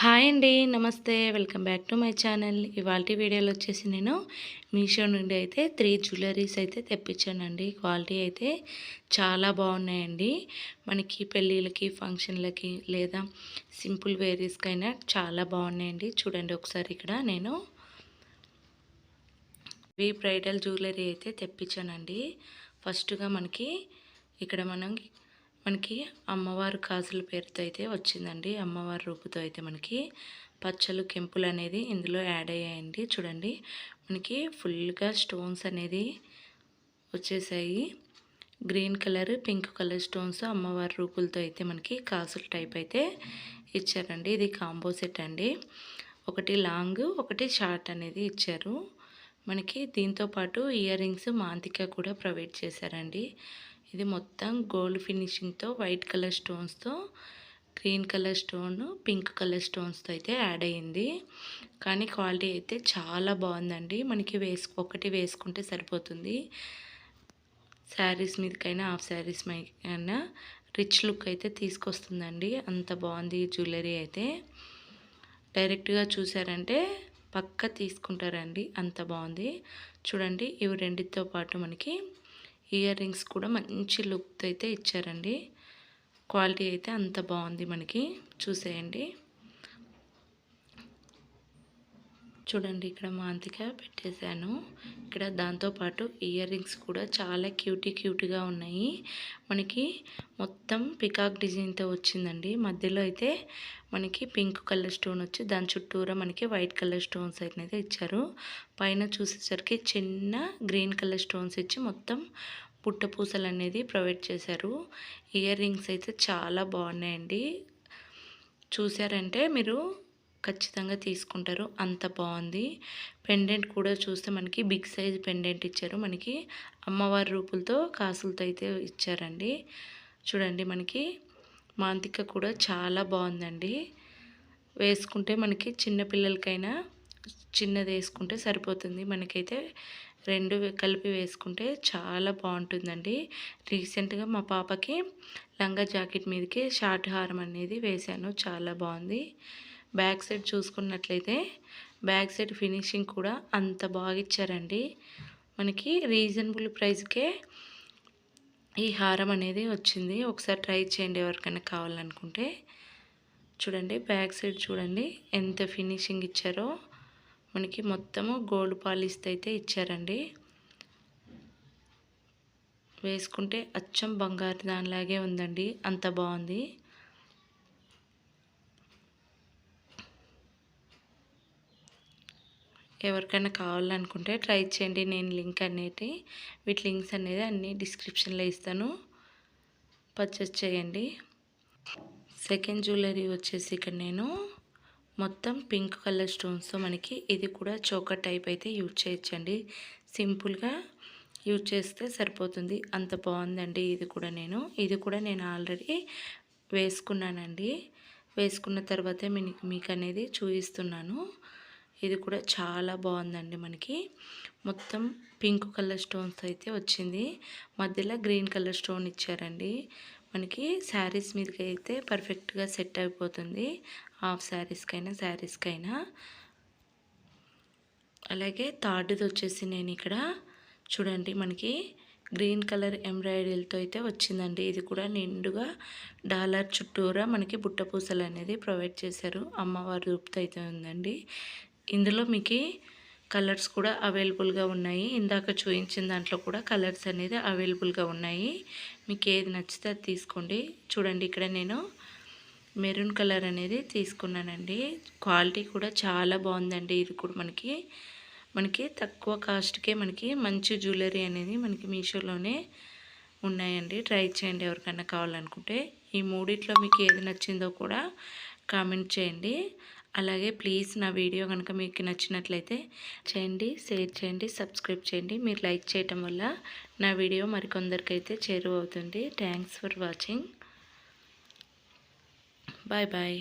Hi అండి నమస్తే. Welcome back to my channel. ఇవాళ వీడియోలో వచ్చేసి నేను మీషో నుండి అయితే త్రీ జ్యువెలరీస్ అయితే తెప్పించానండి. క్వాలిటీ అయితే చాలా బాగున్నాయండి. మనకి పెళ్ళిళ్ళకి ఫంక్షన్లకి లేదా సింపుల్ వేరీస్కైనా చాలా బాగున్నాయండి. చూడండి ఒకసారి ఇక్కడ నేను వీ బ్రైడల్ జ్యువెలరీ అయితే తెప్పించానండి. ఫస్ట్గా మనకి ఇక్కడ మనం మనకి అమ్మవారు కాసుల పేరుతో అయితే వచ్చిందండి. అమ్మవారి రూపుతో అయితే మనకి పచ్చలు కెంపులు అనేది ఇందులో యాడ్ అయ్యాయండి. చూడండి మనకి ఫుల్గా స్టోన్స్ అనేది వచ్చేసాయి. Green colour pink colour stones అమ్మవారి రూపులతో అయితే మనకి కాసుల టైప్ అయితే ఇచ్చారండి. ఇది కాంబో సెట్ అండి. ఒకటి లాంగ్ ఒకటి షార్ట్ అనేది ఇచ్చారు. మనకి దీంతో పాటు ఇయర్ రింగ్స్ మాంతిక కూడా ప్రొవైడ్ చేశారండి. ఇది మొత్తం గోల్డ్ ఫినిషింగ్తో వైట్ కలర్ స్టోన్స్తో green colour stone pink colour స్టోన్స్తో అయితే యాడ్ అయ్యింది. కానీ క్వాలిటీ అయితే చాలా బాగుందండి. మనకి వేసు ఒకటి వేసుకుంటే సరిపోతుంది. శారీస్ మీదకైనా హాఫ్ శారీస్ మీదకైనా రిచ్ లుక్ అయితే తీసుకొస్తుందండి. అంత బాగుంది జ్యువెలరీ అయితే. డైరెక్ట్గా చూసారంటే పక్క తీసుకుంటారండి. అంత బాగుంది. చూడండి ఇవి రెండితో పాటు మనకి ఇయర్ రింగ్స్ కూడా మంచి లుక్ అయితే ఇచ్చారండి. క్వాలిటీ అయితే అంత బాగుంది మనకి. చూసేయండి. చూడండి ఇక్కడ మాంతిక పెట్టేశాను. ఇక్కడ దాంతోపాటు ఇయర్ రింగ్స్ కూడా చాలా క్యూటీ క్యూట్గా ఉన్నాయి. మనకి మొత్తం పికాక్ డిజైన్తో వచ్చిందండి. మధ్యలో అయితే మనకి పింక్ కలర్ స్టోన్ వచ్చి దాని చుట్టూరా మనకి వైట్ కలర్ స్టోన్స్ అయితే ఇచ్చారు. పైన చూసేసరికి చిన్న గ్రీన్ కలర్ స్టోన్స్ ఇచ్చి మొత్తం పుట్ట పూసలు అనేది ప్రొవైడ్ చేశారు. ఇయర్ రింగ్స్ అయితే చాలా బాగున్నాయండి. చూసారంటే మీరు ఖచ్చితంగా తీసుకుంటారు. అంత బాగుంది. పెండెంట్ కూడా చూస్తే మనకి బిగ్ సైజ్ పెండెంట్ ఇచ్చారు. మనకి అమ్మవారి రూపులతో కాసులతో అయితే ఇచ్చారండి. చూడండి మనకి మాంతిక కూడా చాలా బాగుందండి. వేసుకుంటే మనకి చిన్నపిల్లలకైనా చిన్నది వేసుకుంటే సరిపోతుంది. మనకైతే రెండు కలిపి వేసుకుంటే చాలా బాగుంటుందండి. రీసెంట్గా మా పాపకి లంగా జాకెట్ మీదకి షార్ట్ హారం అనేది వేశాను. చాలా బాగుంది. బ్యాక్ సైడ్ చూసుకున్నట్లయితే బ్యాక్ సైడ్ ఫినిషింగ్ కూడా అంత బాగా ఇచ్చారండి. మనకి రీజనబుల్ ప్రైస్కే ఈ హారం అనేది వచ్చింది. ఒకసారి ట్రై చేయండి ఎవరికైనా కావాలనుకుంటే. చూడండి బ్యాక్ సైడ్ చూడండి ఎంత ఫినిషింగ్ ఇచ్చారో. మనకి మొత్తము గోల్డ్ పాలిస్ట్ అయితే ఇచ్చారండి. వేసుకుంటే అచ్చం బంగారు దానిలాగే ఉందండి. అంత బాగుంది. ఎవరికైనా కావాలనుకుంటే ట్రై చేయండి. నేను లింక్ అనేది వీటి లింక్స్ అనేది అన్నీ డిస్క్రిప్షన్లో ఇస్తాను. పర్చేస్ చేయండి. సెకండ్ జ్యువెలరీ వచ్చేసి ఇక్కడ నేను మొత్తం పింక్ కలర్ స్టోన్స్తో మనకి ఇది కూడా చోకర్ టైప్ అయితే యూజ్ చేయొచ్చండి. సింపుల్గా యూజ్ చేస్తే సరిపోతుంది. అంత బాగుందండి ఇది కూడా నేను. ఇది కూడా నేను ఆల్రెడీ వేసుకున్నానండి. వేసుకున్న తర్వాతే మీకు అనేది చూపిస్తున్నాను. ఇది కూడా చాలా బాగుందండి మనకి. మొత్తం పింక్ కలర్ స్టోన్స్ అయితే వచ్చింది. మధ్యలో గ్రీన్ కలర్ స్టోన్ ఇచ్చారండి. మనకి శారీస్ మీదకి అయితే పర్ఫెక్ట్గా సెట్ అయిపోతుంది. హాఫ్ శారీస్కైనా శారీస్కైనా. అలాగే థర్డ్ది వచ్చేసి నేను ఇక్కడ చూడండి మనకి గ్రీన్ కలర్ ఎంబ్రాయిడరీలతో అయితే వచ్చిందండి. ఇది కూడా నిండుగా డాలర్ చుట్టూరా మనకి బుట్టపూసలు అనేది ప్రొవైడ్ చేశారు. అమ్మవారి రూపుతో అయితే ఉందండి. ఇందులో మీకు కలర్స్ కూడా అవైలబుల్గా ఉన్నాయి. ఇందాక చూపించిన దాంట్లో కూడా కలర్స్ అనేది అవైలబుల్గా ఉన్నాయి. మీకు ఏది నచ్చితే అది తీసుకోండి. చూడండి ఇక్కడ నేను మెరూన్ కలర్ అనేది తీసుకున్నానండి. క్వాలిటీ కూడా చాలా బాగుందండి. ఇది కూడా మనకి మనకి తక్కువ కాస్ట్కే మనకి మంచి జ్యువెలరీ అనేది మనకి మీషోలోనే ఉన్నాయండి. ట్రై చేయండి ఎవరికైనా కావాలనుకుంటే. ఈ మూడిట్లో మీకు ఏది నచ్చిందో కూడా కామెంట్ చేయండి. అలాగే ప్లీజ్ నా వీడియో కనుక మీకు నచ్చినట్లయితే చేయండి షేర్ చేయండి సబ్స్క్రైబ్ చేయండి. మీరు లైక్ చేయటం వల్ల నా వీడియో మరికొందరికైతే చేరువవుతుంది. Thanks for watching. Bye bye.